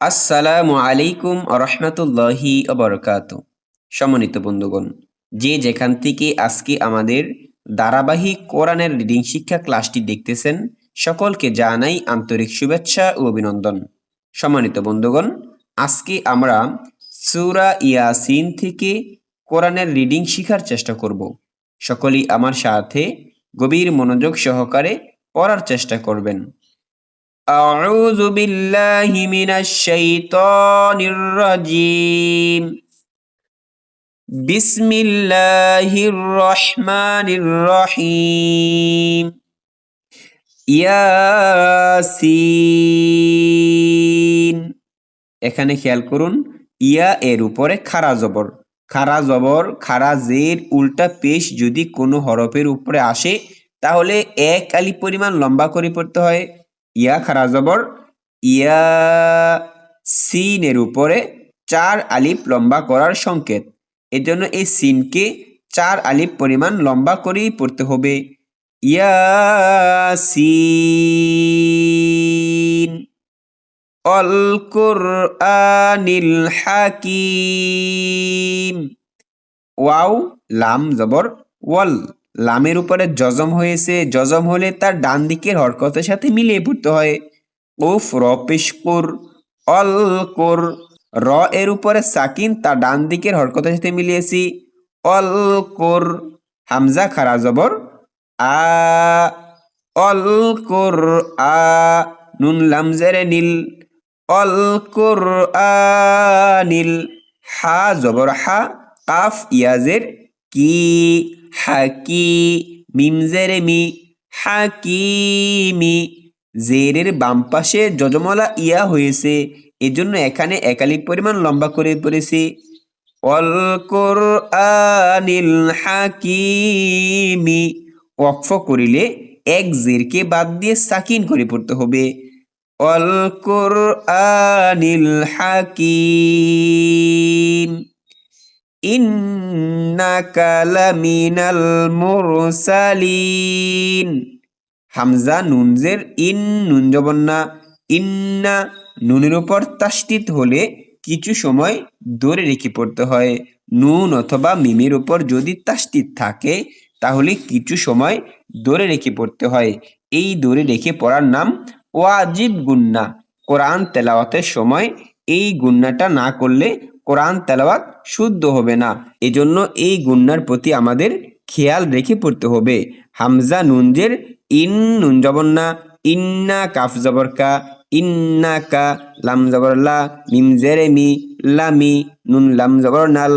আসসালামু আলাইকুম রহমতুল্লাহি অবরকাত সম্মানিত বন্ধুগণ, যে যেখান থেকে আজকে আমাদের ধারাবাহিক কোরআনের রিডিং শিক্ষা ক্লাসটি দেখতেছেন, সকলকে জানাই আন্তরিক শুভেচ্ছা ও অভিনন্দন। সম্মানিত বন্ধুগণ, আজকে আমরা সুরা ইয়াসিন থেকে কোরআনের রিডিং শেখার চেষ্টা করব। সকলেই আমার সাথে গভীর মনোযোগ সহকারে পড়ার চেষ্টা করবেন। أعوذ بالله من الشيطان الرجيم بسم الله الرحمن الرحيم ইয়াসিন এখানে খেয়াল করুন ইয়া এর উপরে খারা জবর খারা জবর খারা জের উল্টা পেশ যদি কোনো হরফের উপরে আসে তাহলে এক আলি পরিমাণ লম্বা করে পড়তে হয় ইয়া খারা জবর, ইয়া সিনের উপরে চার আলিপ লম্বা করার সংকেত। এজন্য এই সিনকে চার আলিপ পরিমাণ লম্বা করেই পড়তে হবে। ইয়াসিন অল কুরআনিল হাকিম। ওয়াও, লাম, জবর, ওয়াল। লামের উপরে জজম হয়েছে, জজম হলে তার ডান দিকের হরকতের সাথে মিলিয়ে পড়তে হয়। উফ, র পেশকুর অল কোর, র এর উপরে সাকিন, তার ডান দিকের হরকতের সাথে মিলিয়েছি। অল কোর, হামজা খারা জবর, আ, অল কোর, আ, নুন লামজেরে নীল, অল কোর, আ, নীল, হা জবর, হা, কাফ, ইয়াজের, কি হাকি মিম জেরে মি হাকিমি জেরের বাম পাশে যজমলা ইয়া হয়েছে, এজন্য এখানে একালিক পরিমাণ লম্বা করে পড়েছি। অল কোরআনিল হাকিমি, ওয়াকফ করিলে এক জেরকে বাদ দিয়ে সাকিন করে পড়তে হবে। অল কোরআনিল হাকিম। ইন্নাকা লামিনাল হামজা নুনজের ইন নুন জবন্না ইন্না নুনের উপর তাস্তিত হলে কিছু সময় ধরে রেখে পড়তে হয়। নুন অথবা মিমের উপর যদি তাস্তিত থাকে, তাহলে কিছু সময় ধরে রেখে পড়তে হয়। এই ধরে রেখে পড়ার নাম ওয়াজিব গুন্না। কোরআন তেলাওয়াতের সময় এই গুন্নাটা না করলে কোরআন তেলাওয়াত শুদ্ধ হবে না। এজন্য এই গুন্নার প্রতি আমাদের খেয়াল রেখে পড়তে হবে। হামজা নুনজের ইন নুন জবর না, ইন্না কাফ জবর কা, ইন্না কা লাম জবর লা, মিম জেরে মি লামি নুন লাম জবর নাল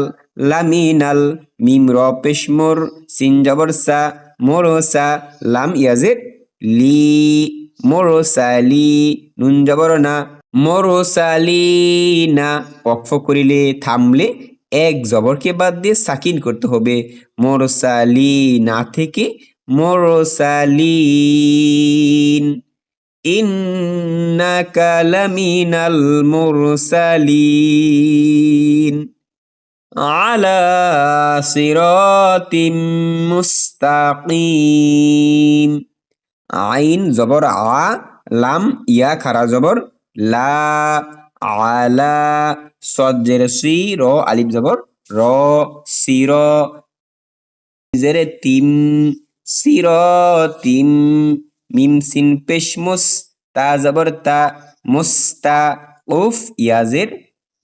লামি নাল, মিম র পেশমোর সিন জবর সা, মোরো সা, লাম ইয়াজের লি, মোরো সালি নুন জবর না মরসালিনা অক্ষ করিলে, থামলে এক জবরকে বাদ দিয়ে সাকিন করতে হবে। মরসালিনা থেকে মরসালিন। ইন্নাকা লামিনাল মুরসালিন। আলা সিরাতিম মুস্তাকিম। আইন জবর আ, লাম, ইয়া, খারা জবর লা আলা সজ্জের সি, র, আলিফ জবর, র সির জেরে তিম সির তিম মিম, সিন পেশমুস তা জবর, তা মুস্তা উফ ইয়াজের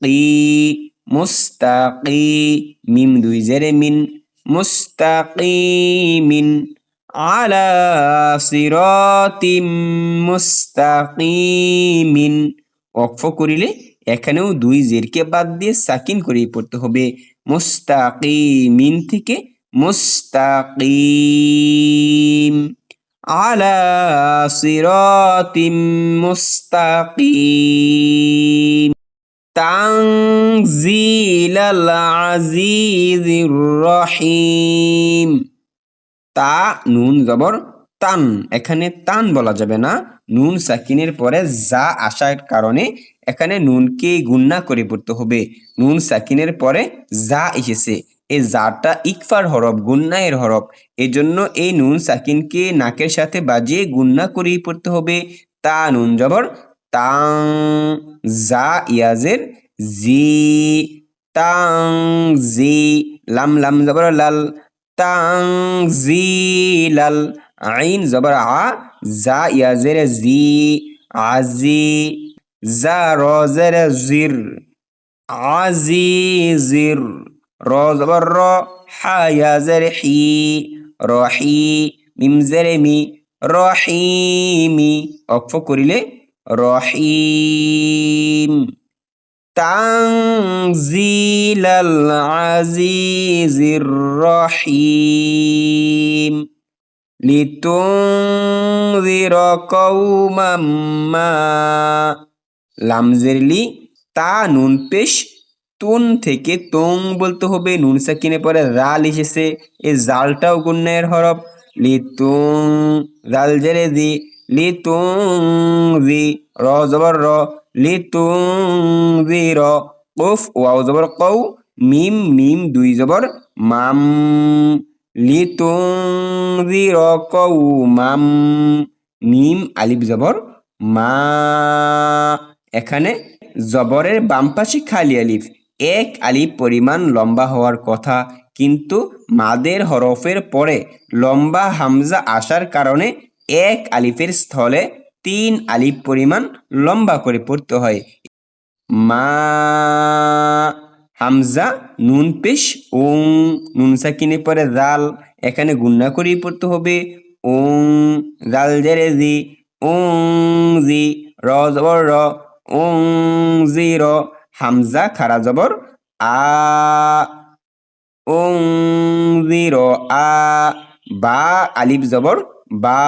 কি মুস্তাকি মিম, দুই, জেরে, মিন মুস্তাকিমিন আলা সিরাতিম মুস্তাকিমিন। ওয়াকফ করিলে এখানেও দুই জেরকে বাদ দিয়ে সাকিন করে পড়তে হবে। মুস্তাকিমিন থেকে মুস্তাকিম। আলা সিরাতিম মুস্তাকিম। তানজিলাল আজিজির রহিম। তা, নুন জবর, তান। এখানে তান বলা যাবে না। নুন সাকিনের পরে যা আসার কারণে এখানে নুনকে গুন্না করে পড়তে হবে। নুন সাকিনের পরে যা এসেছে এই জাটা ইকফার হরফ গুন্নায়ের হরফ। এজন্য এই নুন সাকিনকে নাকের সাথে বাজিয়ে গুন্না করেই পড়তে হবে। তা, নুন জবর, তাং জা ইয়াজের, জি, তাং, জি, লাম লাম জবর, লাল। তাং জি লাল আইন জবর আ জা ইয়াজের জি, আজি, জা রজের জির আজিজির র জবর র, হা ইয়াজের হি, রহি, মিম জেরে মি, রহিমি, অক্ষ করিলে রহিম। تنزيل العزيز الرحيم لتنذر قوما ما লামজেরলি তা নুন পেশ তুন থেকে তোং বলতে হবে নুন সাকিনে পরে রাল এসেছে এই জালটাও গুন্নের হরফ লি তুং রাল জেরে দি লি তুং দি র জবর র লি তুং দি র উফ, ওয়াও জবর কৌ মিম মিম, দুই জবর, মাম লি তুং কৌ মাম, মিম, আলিফ জবর, মা, এখানে জবরের বাম পাশে খালি আলিফ। এক আলিফ পরিমাণ লম্বা হওয়ার কথা, কিন্তু মাদের হরফের পরে লম্বা হামজা আসার কারণে এক আলিফের স্থলে তিন আলিফ পরিমাণ লম্বা করে পড়তে হয়। মা, হামজা, নুন পেশ, ওং, নুন সাকিনে পরে দাল এখানে গুন্না করেই পড়তে হবে। ওং দাল জেরে দি ওং জি, র জবর র, ওং জি র, হামজা খারা জবর আ, ওং জি র আ, বা আলিফ জবর বা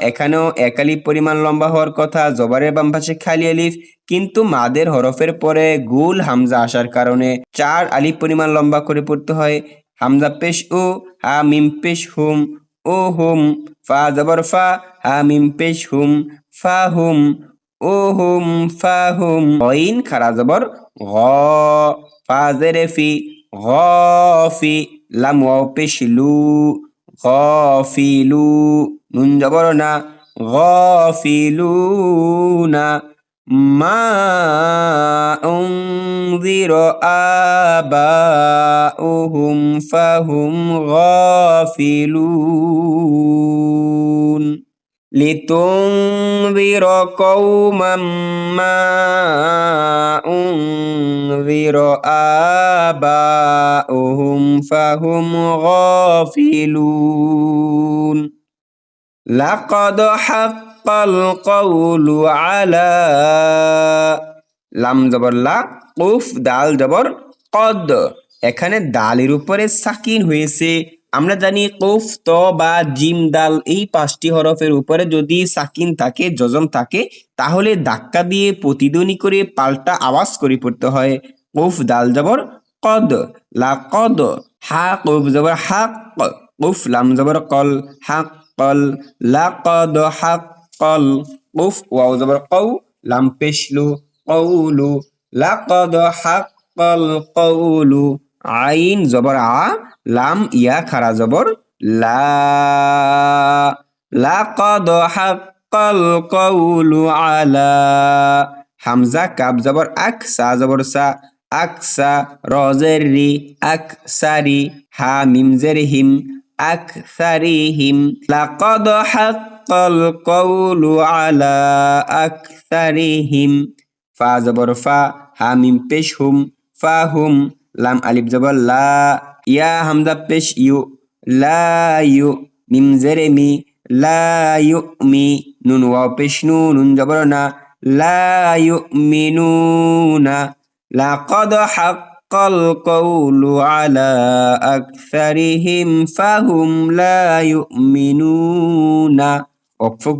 এখানেও এক আলিফ পরিমাণ লম্বা হওয়ার কথা, জবরের বাম পাশে খালি আলিফ, কিন্তু মাদের হরফের পরে গুল হামজা আসার কারণে চার আলিফ পরিমাণ লম্বা করে পড়তে হয়। হামজা পেশ ও হা মিম পেশ হুম, ও হুম, ফা জবর ফা, হা মিম পেশ হুম, ফা হুম, ও হুম, ফা হুম গইন খারা জবর গ, ফা জেরে ফি গফি লাম ওয়াও পেশ লু গফিলু নুন জবর না গফিলুনা মা أنذر آباؤهم فهم غافلون لتنذر قوما ما أنذر آباؤهم فهم غافلون লাকদ হাক্কাল কওলু আলা লাম জবর লা উফ দাল জবর, কদ। এখানে দালের উপরে সাকিন হয়েছে। আমরা জানি কোফ, ত, বা, জিম, দাল এই পাঁচটি হরফের উপরে যদি সাকিন থাকে, যজম থাকে, তাহলে ধাক্কা দিয়ে প্রতিধ্বনি করে পাল্টা আওয়াজ করে পড়তে হয়। কোফ, দাল জবর, কদ। লা কদ হা, কৌফ জবর হাক কোফ, লাম জবর, কল হাক কল লা কদ হাক কল উফ, ওয়াও, জবর কৌ লাম পেশলু কৌলু লাকদ হাক্কাল কৌলু আইন, জবর, আ, লাম, ইয়া, খারা, জবর, লা, লাকদ হাক্কাল কৌলু আলা, হামজা, কাব, জবর আক সা জবর, সা, আকসা রজের রি, আকসারি, হা, মিম, জের, হিম আকসারিহিম লাকদ হাক্কাল কৌলু আলা আকসারিহিম ফা জবর ফা হা মিম পেশ হুম ফা হুম লাম আলিফ জবর লা ইয়া হামজা পেশ ইউ লা ইউ মিম জেরে মি লা ইউ মি নুন ওয়াও পেশ নু নুন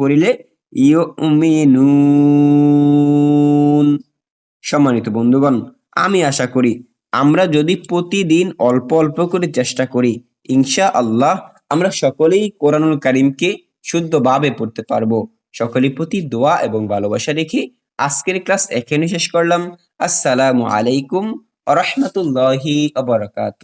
করিলে সম্মানিত বন্ধুগণ, আমি আশা করি আমরা যদি প্রতিদিন অল্প অল্প করে চেষ্টা করি ইনশা আল্লাহ আমরা সকলেই কোরআনুল কারিমকে শুদ্ধভাবে পড়তে পারব। সকলের প্রতি দোয়া এবং ভালোবাসা রেখে আজকের ক্লাস এখানে শেষ করলাম। আসসালামু আলাইকুম আ রহমতুল্লাহি আবরকাত